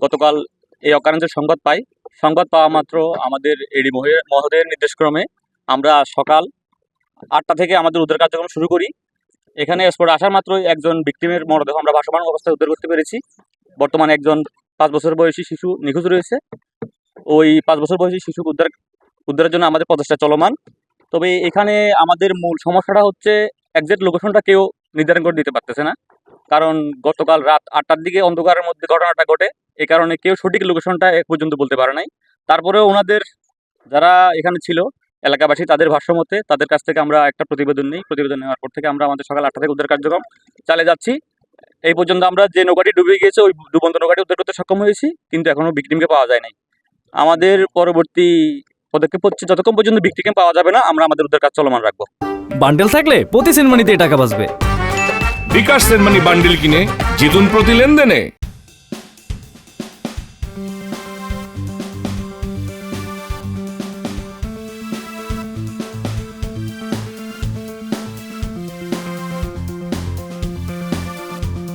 গতকাল এই অকারেন্সের সংবাদ পাই। সংবাদ পাওয়া মাত্র আমাদের এডি মহে- মহোদয়ের নির্দেশক্রমে আমরা সকাল আটটা থেকে আমাদের উদ্ধার কার্যক্রম শুরু করি। এখানে স্পট আসার মাত্রই একজন ভিক্টিমের মরদেহ আমরা ভাসমান অবস্থায় উদ্ধার করতে পেরেছি। বর্তমানে একজন পাঁচ বছর বয়সী শিশু নিখোঁজ রয়েছে। ওই পাঁচ বছর বয়সী শিশু উদ্ধার, উদ্ধারের জন্য আমাদের প্রচেষ্টা চলমান। তবে এখানে আমাদের মূল সমস্যাটা হচ্ছে একজ্যাক্ট লোকেশনটা কেউ নির্ধারণ করে দিতে পারতেছে না। কারণ গতকাল রাত আটটার দিকে অন্ধকারের মধ্যে ঘটনাটা ঘটে এই কারণে কেউ সঠিক লোকেশনটা এক পর্যন্ত বলতে পারে নাই। তারপরেও ওনাদের যারা এখানে ছিল, এলাকাবাসী, তাদের ভাষ্য মতে তাদের কাছ থেকে আমরা একটা প্রতিবেদন নিই। প্রতিবেদন নেওয়ার পর থেকে আমরা আমাদের সকাল আটটা থেকে উদ্ধার কার্যক্রম চালিয়ে যাচ্ছি। এই পর্যন্ত আমরা যে নৌকাটি ডুবে গিয়েছে, ওই ডুবন্ত নৌকাটি উদ্ধার করতে সক্ষম হয়েছি, কিন্তু এখনও ভিকটিমকে পাওয়া যায় নাই। আমাদের পরবর্তী পদক্ষেপ হচ্ছে যতক্ষণ পর্যন্ত ভিকটিকে পাওয়া যাবে না আমরা আমাদের উদ্ধার কাজ চলমান রাখব। বান্ডেল থাকলে প্রতি সেনমানিতে টাকা বাঁচবে। বিকাশ সেনমানি বান্ডেল কিনে জিতুন প্রতি লেনদেনে।